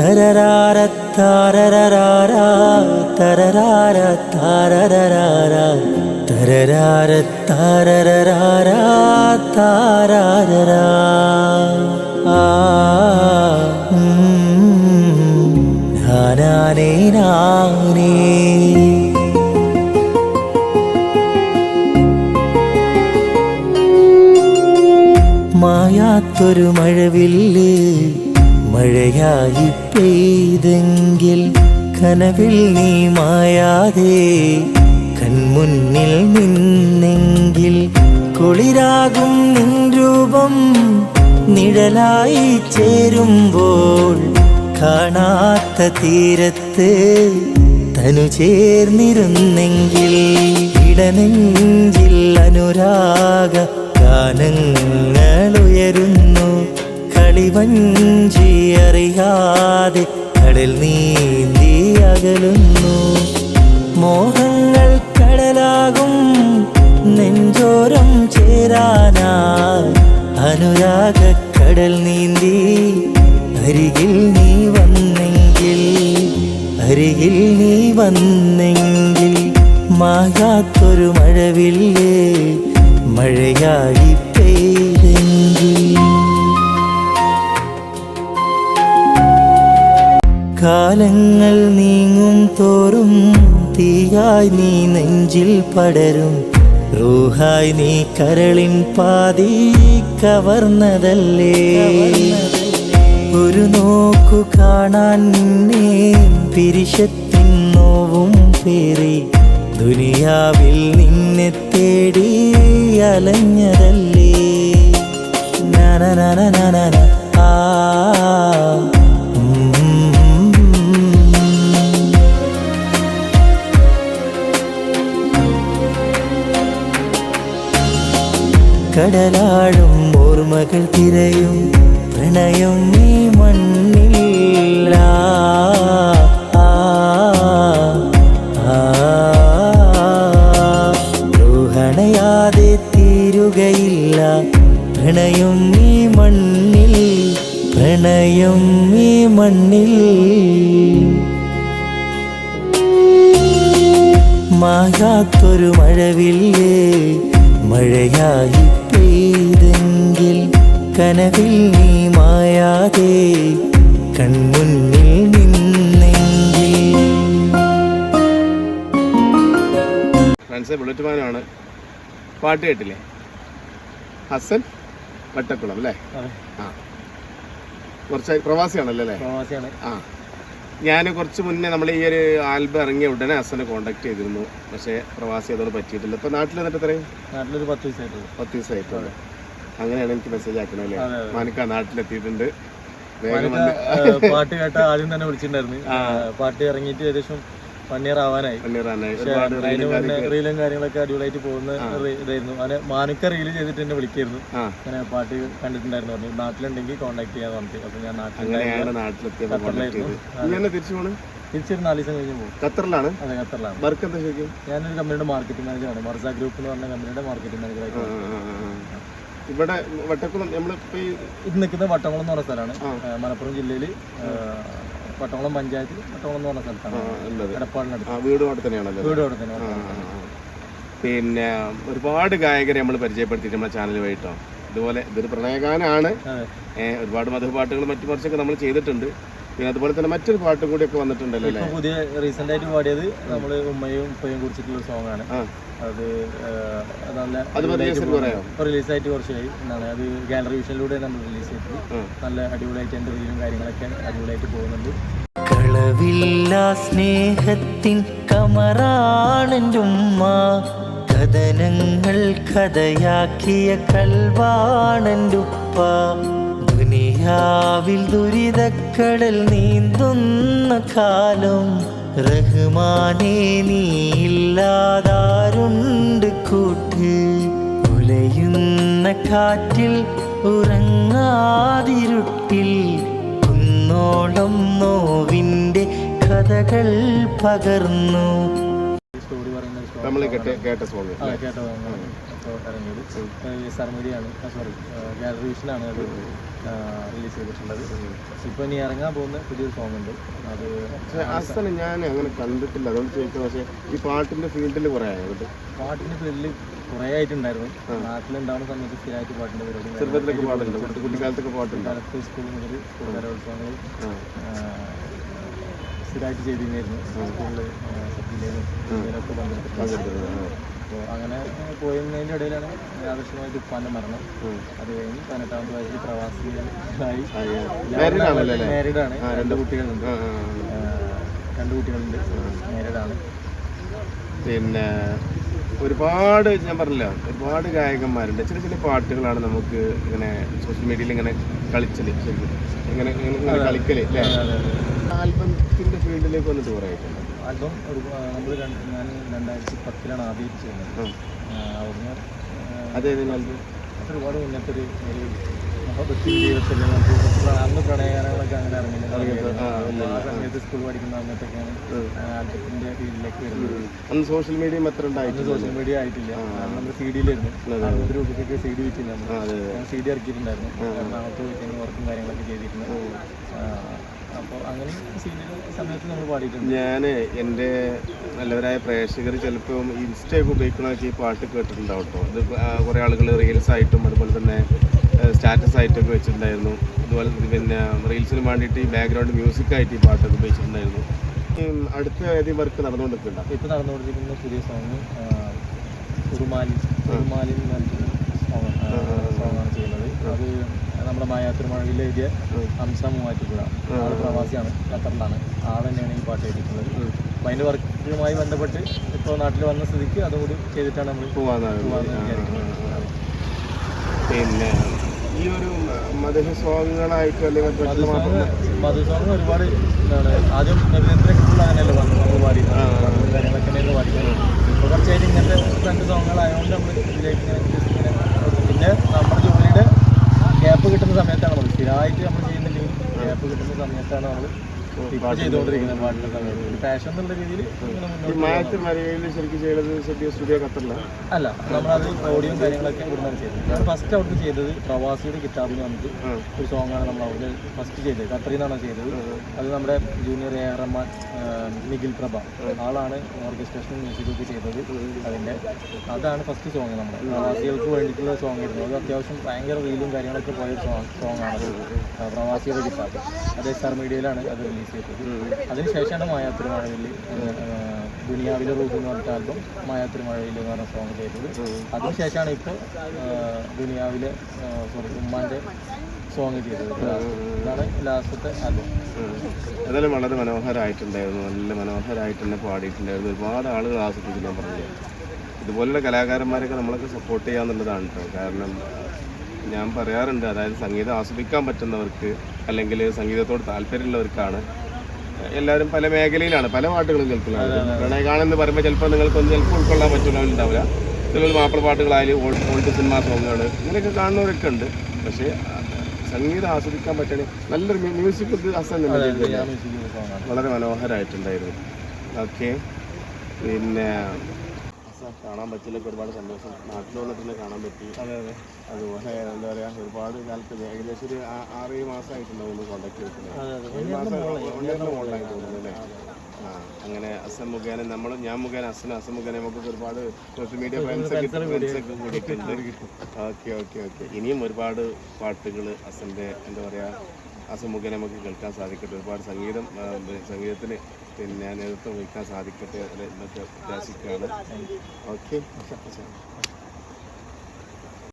തരരാര താരരാര തരരാര താരരാര മായാത്തൊരു മഴവില്ല് മഴയായി പെയ്തെങ്കിൽ കനവിൽ നീ മായാതെ കൺമുന്നിൽ നിന്നെങ്കിൽ കുളിരാകും നിൻ രൂപം നിഴലായി ചേരുമ്പോൾ കാണാത്ത തീരത്ത് തനു ചേർന്നിരുന്നെങ്കിൽ ഇടനെഞ്ചിൽ അനുരാഗ ഗാനങ്ങൾ കളിവഞ്ചി അറിയാതെ കടൽ നീന്തി അകലുന്നു. മോഹങ്ങൾ കടലാകും നെഞ്ചോരം ചേരാനാ അനുരാഗ കടൽ നീന്തി അരികിൽ നീ വന്നെങ്കിൽ അരികിൽ നീ വന്നെങ്കിൽ മായാത്തൊരു മഴവില്ലേ മഴയായി കാലങ്ങൾ നീങ്ങും തോറും തീയായി നീ നെഞ്ചിൽ പടരും. റൂഹായി നീ കരളിൻ പാതി കവർന്നതല്ലേ. ഒരു നോക്കു കാണാൻ നിന്നെ പിരിശത്തിൻ നോവും പേറി. ദുനിയാവിൽ നിന്നെ തേടി അലഞ്ഞതല്ലേ. നനനനനനന ആ. കടലാഴും ഓർമ്മകൾ തിരയും. പ്രണയം നീ ആ. രോഹണയാതെ തീരുകയില്ല. പ്രണയം നീ മണ്ണിൽ പ്രണയം നീ മണ്ണിൽ. മാകാത്തൊരു മഴവില്ലേ? മഴയായി പെയ്തെങ്കിൽ കനവിൽ നീ മായാതെ കൺമുന്നിൽ നിന്നെങ്കിൽ. Friends bullet മാനാണ്. പാട്ട് കേട്ടില്ലേ? ഹസൻ വട്ടക്കുളം അല്ലേ? ആ. കുറച്ച് പ്രവാസിയാണല്ലേ അല്ലേ? പ്രവാസിയാണ്. ആ. ഞാൻ കുറച്ച് മുന്നേ നമ്മൾ ഈ ഒരു ആൽബം ഇറങ്ങിയ ഉടനെ ഹസനെ കോണ്ടാക്ട് ചെയ്തിരുന്നു. പക്ഷേ പ്രവാസി അതോട് പറ്റിയിട്ടില്ല. ഇപ്പൊ നാട്ടിൽ എന്നിട്ട് എത്രയും നാട്ടിലൊരു പത്ത് ദിവസമായിട്ടുള്ളൂ പത്ത് ദിവസമായിട്ടുള്ളൂ അങ്ങനെയാണ് എനിക്ക് മെസ്സേജ് ആക്കണേ അല്ലേ? അതെ, അതെ. മാനിക്ക നാട്ടിലെത്തിയിട്ടുണ്ട്. പാട്ട് കേട്ട ആദ്യം തന്നെ വിളിച്ചിട്ടുണ്ടായിരുന്നു. പാട്ട് ഇറങ്ങിയിട്ട് ഏകദേശം വൺ ഇയർ ആവാനായി അതിന് റീലും മുന്നേ റീലും കാര്യങ്ങളൊക്കെ അടിപൊളിയായിട്ട് പോകുന്ന ഇതായിരുന്നു. അങ്ങനെ മാനക്ക റീൽ ചെയ്തിട്ട് എന്നെ വിളിക്കായിരുന്നു. അങ്ങനെ പാട്ട് കണ്ടിട്ടുണ്ടായിരുന്നു പറഞ്ഞു. നാട്ടിലുണ്ടെങ്കിൽ കോൺടാക്ട് ചെയ്യാൻ പറഞ്ഞിട്ട്. അപ്പൊ ഞാൻ പോണ്? തിരിച്ചൊരു നാല് ദിവസം കഴിഞ്ഞ് പോകും. ഖത്തറിലാണ്? അതെ ഖത്തറിലാണ്. വർക്ക് എന്താ ശരിക്കും? ഞാനൊരു കമ്പനിയുടെ മാർക്കറ്റിംഗ് മാനേജറാണ് മർസ ഗ്രൂപ്പ് എന്ന് പറഞ്ഞ കമ്പനിയുടെ മാർക്കറ്റിംഗ് മാനേജറായിട്ട്. ഇവിടെ വട്ടക്കുളം നമ്മൾ ഇത് നിൽക്കുന്ന വട്ടംകുളം എന്ന് പറഞ്ഞ സ്ഥലമാണ്. മലപ്പുറം ജില്ലയിൽ വട്ടംകുളം പഞ്ചായത്തിൽ വട്ടംകുളം എന്ന് പറഞ്ഞ സ്ഥലത്താണ്. ആ വീടും അവിടെ തന്നെയാണല്ലോ. വീട് അവിടെ തന്നെ ആ, ആ, ആ. പിന്നെ ഒരുപാട് ഗായകരെ നമ്മൾ പരിചയപ്പെടുത്തിയിട്ട് നമ്മുടെ ചാനൽ വഴിട്ടോ ഇതുപോലെ ഇതൊരു പ്രണയഗാനാണ്. ഒരുപാട് മധുപാട്ടുകൾ മറ്റു കുറച്ചൊക്കെ നമ്മൾ ചെയ്തിട്ടുണ്ട്. പിന്നെ അതുപോലെ തന്നെ മറ്റൊരു പാട്ടും കൂടിയൊക്കെ വന്നിട്ടുണ്ടല്ലോ പുതിയ റീസെന്റ് ആയിട്ട് പാടിയത് നമ്മൾ ഉമ്മയും ഉപ്പയും കുറിച്ചിട്ടുള്ള സോങ്ങാണ് അത് നല്ല അത് റിലീസിന് പറയാം റിലീസായിട്ട് കുറച്ചായി. എന്താണ് അത് ഗാലറി വിഷനിലൂടെ നമ്മൾ റിലീസ് ചെയ്തത്. നല്ല അടിപൊളിയായിട്ട് എന്റെ റീലും കാര്യങ്ങളൊക്കെ അടിപൊളിയായിട്ട് പോകുന്നുണ്ട്. കളവില്ല സ്നേഹത്തിൻ കമറാണെന്റെ ഉമ്മ കഥനങ്ങൾ കഥയാക്കിയ കൽവാണുപ്പ ദുനിയാവിൽ ദുരിതക്കടൽ നീന്തുന്ന കാലം റഹ്മാനേ നീ കൂട്ട് ഉലയുന്ന കാറ്റിൽ ഉറങ്ങാതിരുട്ടിൽ കുന്നോളം നോവിന്റെ കഥകൾ പകർന്നു. നമ്മൾ. കേട്ട സോങ് കേട്ട ഇറങ്ങിയത് എസ് സോറി ഗാലറി വിഷനാണ് അത് റിലീസ് ചെയ്തിട്ടുള്ളത്. ഇപ്പൊ ഇനി ഇറങ്ങാൻ പോകുന്ന പുതിയൊരു സോങ് ഉണ്ട്. അത് അസന് ഞാൻ അങ്ങനെ കണ്ടിട്ടില്ല. അതുകൊണ്ട് ചോദിക്കുന്നത് പക്ഷേ ഈ പാട്ടിന്റെ ഫീൽഡിൽ കുറേ ആയത് പാട്ടിന്റെ ഫീൽഡിൽ കുറേ ആയിട്ടുണ്ടായിരുന്നു. നാട്ടിലുണ്ടാവുന്ന സമയത്ത് സ്ഥിരമായിട്ട് പാട്ടിന്റെ പരിപാടി ചെറുപ്പത്തിലൊക്കെ പാട്ടുണ്ട് കുട്ടി കുട്ടിക്കാലത്തൊക്കെ പാട്ടുണ്ട് കാലത്ത് സ്കൂൾ മുതൽ കലോത്സവങ്ങൾ. സ്ഥിരമായിട്ട് ചെയ്തിരുന്നു സ്കൂളിൽ സബ്ജിയിലും ഇതിലൊക്കെ പങ്കെടുത്തിട്ടുണ്ട്. അപ്പോൾ അങ്ങനെ പോയതിന്റെ ഇടയിലാണ് ആദർശമായിട്ട് ഉപ്പാന്റെ മരണം. അത് കഴിഞ്ഞ് പതിനെട്ടാമത്തെ വയസ്സിൽ പ്രവാസികളായി. മാരീഡാണ്. രണ്ട് കുട്ടികളുണ്ട്. രണ്ട് കുട്ടികളുണ്ട്. മാരീഡാണ്. പിന്നെ ഒരുപാട് ഞാൻ പറഞ്ഞില്ല ഒരുപാട് ഗായകന്മാരുണ്ട്. ചില ചില പാട്ടുകളാണ് നമുക്ക് ഇങ്ങനെ സോഷ്യൽ മീഡിയയിൽ ഇങ്ങനെ കളിച്ചൽ ഇങ്ങനെ കളിക്കൽ അല്ലേ? ആൽബത്തിന്റെ ഫീൽഡിലേക്ക് വന്നിട്ട് കുറേ ആയിട്ടുണ്ട് ആൽബം ഒരു നമ്മൾ ഞാൻ രണ്ടായിരത്തി പത്തിലാണ് ആദ്യം ചെയ്യുന്നത് അതെ ഒരുപാട് മുന്നത്തെ ഒരു ഒരു മഹബത്തി ജീവിതത്തിൽ അന്ന് പ്രണയഗാനങ്ങളൊക്കെ അങ്ങനെ ഇറങ്ങുന്നത്. ആ സമയത്ത് സ്കൂൾ പഠിക്കുന്ന സമയത്തൊക്കെയാണ് ആൽബത്തിന്റെ ഫീൽഡിലേക്ക് വരുന്നത്. അന്ന് സോഷ്യൽ മീഡിയ ഉണ്ടായിരുന്നു സോഷ്യൽ മീഡിയ ആയിട്ടില്ല. നമ്മൾ സി ഡിയിലായിരുന്നു അറുപത് രൂപയ്ക്കൊക്കെ സി ഡി ഞാൻ സി ഡി ഇറക്കിയിട്ടുണ്ടായിരുന്നു. എറണാകുളത്ത് പോയിട്ട് വർക്കും കാര്യങ്ങളൊക്കെ ചെയ്തിരുന്നു അപ്പോൾ അങ്ങനെ സി സമയത്ത് നമ്മൾ പാടിയിട്ടുണ്ട്. ഞാൻ എന്റെ നല്ലവരായ പ്രേക്ഷകർ ചിലപ്പോൾ ഇൻസ്റ്റയൊക്കെ ഉപയോഗിക്കണമൊക്കെ ഈ പാട്ട് കേട്ടിട്ടുണ്ടാവും കേട്ടോ ഇത് കുറേ ആളുകൾ റീൽസ് ആയിട്ടും അതുപോലെ തന്നെ സ്റ്റാറ്റസ് ആയിട്ടൊക്കെ വെച്ചിട്ടുണ്ടായിരുന്നു. അതുപോലെ പിന്നെ റീൽസിന് വേണ്ടിയിട്ട് ഈ ബാക്ക്ഗ്രൗണ്ട് മ്യൂസിക്കായിട്ട് ഈ പാട്ടൊക്കെ ഉപയോഗിച്ചിട്ടുണ്ടായിരുന്നു. അടുത്ത ഏതെങ്കിലും വർക്ക് നടന്നുകൊണ്ടിരിക്കുന്നുണ്ടോ? ഇപ്പോൾ നടന്നുകൊണ്ടിരിക്കുന്ന പുതിയ സോങ് ഉറുമാലി ഉറുമാലി എന്ന് പറഞ്ഞൊരു സോങ് സോങ്ങാണ് ചെയ്യുന്നത്. അത് നമ്മുടെ മായാത്തിരുമഴയിൽ എഴുതിയ ഹംസ മൂവാറ്റുപുഴ. ആൾ പ്രവാസിയാണ് ഖത്തറിലാണ്. ആൾ തന്നെയാണ് ഈ പാട്ട് എഴുതിയിട്ടുള്ളത് അപ്പം അതിന്റെ വർക്കുമായി ബന്ധപ്പെട്ട് ഇപ്പോൾ നാട്ടിൽ വന്ന സ്ഥിതിക്ക് അതുകൂടി ചെയ്തിട്ടാണ് നമ്മൾ പോകാൻ വിചാരിക്കുന്നത്. പിന്നെ ഈ ഒരു മധുര സോങ്ങുകളായിട്ടും അല്ലെങ്കിൽ മറ്റു മാത്രം മധു സോങ് ഒരുപാട് എന്താണ് ആദ്യം നവീനത്തിനൊക്കെ അങ്ങനെയല്ലേ വന്നു നമ്മൾ പാട്ടും കാര്യങ്ങളൊക്കെ തന്നെയായിരുന്നു പാടിയിരുന്നത് ഇപ്പോൾ കുറച്ചായിട്ട് ഇങ്ങനത്തെ രണ്ട് സോങ്ങുകളായതുകൊണ്ട് നമ്മൾ ഇതിലേക്ക് ഇങ്ങനെ പിന്നെ നമ്മുടെ ജോലിയുടെ ഗ്യാപ്പ് കിട്ടുന്ന സമയത്താണ് നമ്മൾ സ്ഥിരമായിട്ട് നമ്മൾ ചെയ്യുന്നില്ലെങ്കിൽ ഗ്യാപ്പ് കിട്ടുന്ന സമയത്താണ് നമ്മൾ ശരിക്കും സ്റ്റുഡിയോ ഖത്തറില്ല അല്ല നമ്മളത് ഓഡിയോ കാര്യങ്ങളൊക്കെ ഇവിടുന്നാണ് ചെയ്തത്. ഞാൻ ഫസ്റ്റ് അവിടുന്ന് ചെയ്തത് പ്രവാസിയുടെ കിതാബിൽ വന്നിട്ട് ഒരു സോങ് ആണ് നമ്മൾ അവിടെ ഫസ്റ്റ് ചെയ്തത്. ഖത്തറിൽ നിന്നാണ് ചെയ്തത്. അത് നമ്മുടെ junior A R Rahman Nikhil Prabha ആളാണ് ഓർക്കസ്ട്രേഷൻ മ്യൂസിക്കൊക്കെ ചെയ്തത് അതിന്റെ അതാണ് ഫസ്റ്റ് സോങ് നമ്മുടെ. പ്രവാസികൾക്ക് വേണ്ടിയിട്ടുള്ള സോങ് ആയിരുന്നു. അത് അത്യാവശ്യം ഭയങ്കര റീലും കാര്യങ്ങളൊക്കെ പോയ സോങ് സോങ്ങാണ് പ്രവാസിയുടെ കിതാബ് അതേ എസ് ആർ മീഡിയയിലാണ് അത് റിലീസ് ചെയ്തത് അതിനുശേഷമാണ് മായാത്തിരുമഴയിൽ ദുനിയാവിലെ റൂട്ട് എന്ന് പറഞ്ഞിട്ട് ആൽബം മായാത്തിരുമഴയിൽ എന്ന് പറഞ്ഞ സോങ് ചെയ്തത് അതിനുശേഷമാണ് ഇപ്പോൾ ദുനിയാവിലെ സോറി ഉമ്മാന്റെ സോങ് ചെയ്തത് ഇതാണ് ലാസ്റ്റത്തെ ആൽബം. അതെല്ലാം വളരെ മനോഹരമായിട്ടുണ്ടായിരുന്നു നല്ല മനോഹരമായിട്ട് തന്നെ പാടിയിട്ടുണ്ടായിരുന്നു. ഒരുപാട് ആളുകൾ ആസ്വദിച്ചു ഞാൻ പറഞ്ഞു ഇതുപോലുള്ള കലാകാരന്മാരൊക്കെ നമ്മളൊക്കെ സപ്പോർട്ട് ചെയ്യാന്നുള്ളതാണ് കേട്ടോ കാരണം ഞാൻ പറയാറുണ്ട്. അതായത് സംഗീതം ആസ്വദിക്കാൻ പറ്റുന്നവർക്ക് അല്ലെങ്കിൽ സംഗീതത്തോട് താല്പര്യമുള്ളവർക്കാണ് എല്ലാവരും പല മേഖലയിലാണ് പല പാട്ടുകളും കേൾക്കുന്നത്. പ്രണയഗാനം എന്ന് പറയുമ്പോൾ ചിലപ്പോൾ നിങ്ങൾക്കൊന്നും ചിലപ്പോൾ ഉൾക്കൊള്ളാൻ പറ്റുന്നവരുണ്ടാവില്ല. ചിലർ മാപ്പിള പാട്ടുകളായാലും ഓൾഡ് ഓൾഡ് സിനിമാ സോങ്ങുകൾ ഇങ്ങനെയൊക്കെ കാണുന്നവരൊക്കെ ഉണ്ട്. പക്ഷേ സംഗീതം ആസ്വദിക്കാൻ പറ്റണേ നല്ലൊരു മ്യൂസിക് വളരെ മനോഹരമായിട്ടുണ്ടായിരുന്നു ഓക്കെ. പിന്നെ കാണാൻ പറ്റില്ലൊക്കെ ഒരുപാട് സന്തോഷം. നാട്ടിൽ വന്നിട്ട് തന്നെ കാണാൻ പറ്റി. അതെ അതെ. അതുപോലെ എന്താ പറയുക ഒരുപാട് കാലത്ത് ഏകദേശം ഒരു ആറ് ഏഴ് മാസമായിട്ടുണ്ടാവും കോണ്ടാക്ട് ചെയ്തിട്ടുണ്ട് ഒരു മാസം തോന്നുന്നു അങ്ങനെ അസം മുഖേന നമ്മൾ ഞാൻ മുഖേന അസൻ അസം മുഖേന നമുക്ക് ഒരുപാട് സോഷ്യൽ മീഡിയ ഫ്രണ്ട്സ് ഒക്കെ ഫ്രണ്ട്സ് ഒക്കെ കൂടിയിട്ടുണ്ട് ഓക്കെ ഓക്കെ ഓക്കെ. ഇനിയും ഒരുപാട് പാട്ടുകൾ അസന്റെ എന്താ പറയുക അസം മുഖേന നമുക്ക് കേൾക്കാൻ സാധിക്കട്ടെ. ഒരുപാട് സംഗീതം സംഗീതത്തിന് പിന്നെ നേതൃത്വം വഹിക്കാൻ സാധിക്കട്ടെ എന്നൊക്കെ പ്രത്യാശിക്കുകയാണ്. ഓക്കെ.